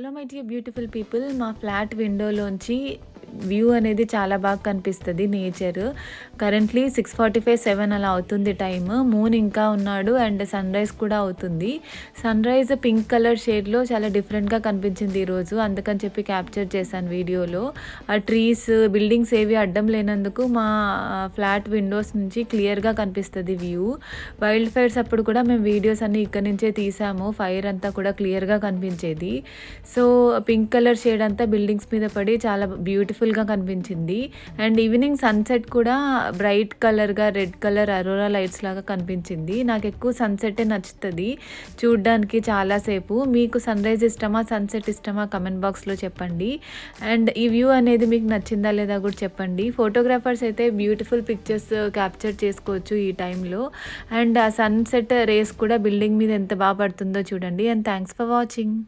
Hello my dear beautiful people మా flat విండోలోంచి view అనేది చాలా బాగా కనిపిస్తుంది nature. Currently six forty five seven అలా అవుతుంది టైమ్ మూన్ ఇంకా ఉన్నాడు అండ్ సన్ రైజ్ కూడా అవుతుంది. సన్ రైజ్ పింక్ కలర్ షేడ్లో చాలా డిఫరెంట్గా కనిపించింది ఈరోజు అందుకని చెప్పి క్యాప్చర్ చేశాను వీడియోలో. ఆ ట్రీస్ బిల్డింగ్స్ ఏవి అడ్డం లేనందుకు మా ఫ్లాట్ విండోస్ నుంచి క్లియర్గా కనిపిస్తుంది వ్యూ వైల్డ్ ఫైర్స్ అప్పుడు కూడా మేము వీడియోస్ అన్నీ ఇక్కడ నుంచే తీసాము. ఫైర్ అంతా కూడా క్లియర్గా కనిపించేది. సో పింక్ కలర్ షేడ్ అంతా బిల్డింగ్స్ మీద పడి చాలా బ్యూటిఫుల్ బ్యూటిఫుల్గా కనిపించింది. అండ్ ఈవినింగ్ సన్సెట్ కూడా బ్రైట్ కలర్గా రెడ్ కలర్ అరోరా లైట్స్ లాగా కనిపించింది. నాకు ఎక్కువ సన్సెటే నచ్చుతుంది. చూడ్డానికి చాలాసేపు మీకు సన్ రైజ్ ఇష్టమా సన్సెట్ ఇష్టమా కమెంట్ బాక్స్లో చెప్పండి. అండ్ ఈ వ్యూ అనేది మీకు నచ్చిందా లేదా కూడా చెప్పండి. ఫోటోగ్రాఫర్స్ అయితే బ్యూటిఫుల్ పిక్చర్స్ క్యాప్చర్ చేసుకోవచ్చు ఈ టైంలో అండ్ ఆ సన్సెట్ రేస్ కూడా బిల్డింగ్ మీద ఎంత బాగా పడుతుందో చూడండి. And thanks for watching